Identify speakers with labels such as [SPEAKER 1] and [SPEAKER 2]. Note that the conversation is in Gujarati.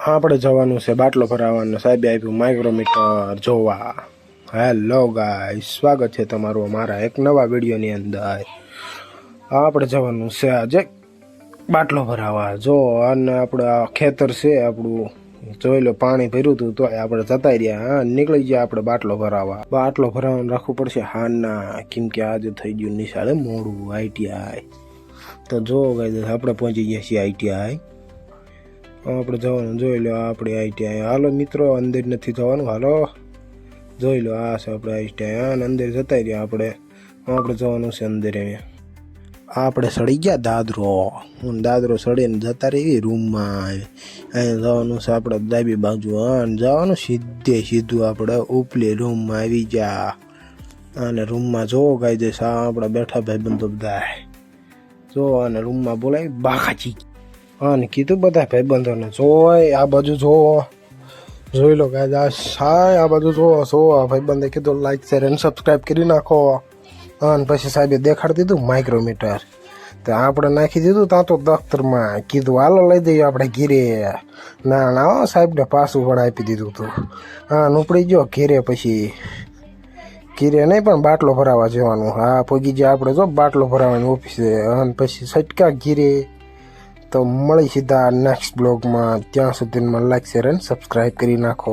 [SPEAKER 1] આપણે જવાનું છે બાટલો ભરાવાનો સાહેબે આપ્યું માઇક્રોમીટર જોવા. હેલો ગાય સ્વાગત છે તમારું અમારા એક નવા વિડીયોની અંદર. આપણે જવાનું છે આજે બાટલો ભરાવા. જો, અને આપણે ખેતર છે આપણું. જોઈ લો, પાણી ભર્યું હતું તો આપણે જતા રહ્યા. હા, નીકળી ગયા આપણે બાટલો ભરાવા. બાટલો ભરાવાનું રાખવું પડશે. હાના કેમ કે આજે થઈ ગયું નિશાળે મોડું આઈટીઆઈ તો જો ગાય આપણે પહોંચી ગયા છીએ આઈટીઆઈ આપણે જવાનું જોઈ લો આપણે આઈટીઆઈ હાલો મિત્રો, અંદર નથી જવાનું. હાલો. જોઈ લો, આ છે આપણે આઈટીઆઈ અંદર જતા રહ્યા આપણે. આપણે જવાનું છે અંદર આપણે સડી ગયા દાદરો. હું દાદરો સડીને જતા રહી રૂમમાં અહીંયા જવાનું છે આપણે ડાબી બાજુ. હા જવાનું સીધે સીધું આપણે ઉપલી રૂમમાં આવી ગયા. અને રૂમમાં જો ગાઈ દઈશ આપણા બેઠા ભાઈબંધો બધા જો, અને રૂમમાં બોલાવી બાકાજી અને કીધું બધા ભાઈબંધોને, જોય, આ બાજુ જોવો. જોઈ લો ગાય આ સાય, આ બાજુ જોવો જો આ ભાઈબંધે કીધું લાઈક શેર અને સબસ્ક્રાઈબ કરી નાખો. અને પછી સાહેબે દેખાડી દીધું માઇક્રોમીટર તો આપણે નાખી દીધું ત્યાં તો દફતરમાં. કીધું, હાલો, લઈ દઈએ આપણે ઘીરે. ના ના સાહેબને પાછું પણ આપી દીધું હતું હા ઉપડી ગયો ઘીરે પછી. ઘીરે નહીં, પણ બાટલો ભરાવા જવાનું. હા, પગી જે આપણે, જો, બાટલો ભરાવાની ઓફિસે. અને પછી સટકા ઘીરે. તો મળી સીધા નેક્સ્ટ બ્લોગમાં ત્યાં સુધીમાં લાઈક શેર અને સબસ્ક્રાઈબ કરી નાખો.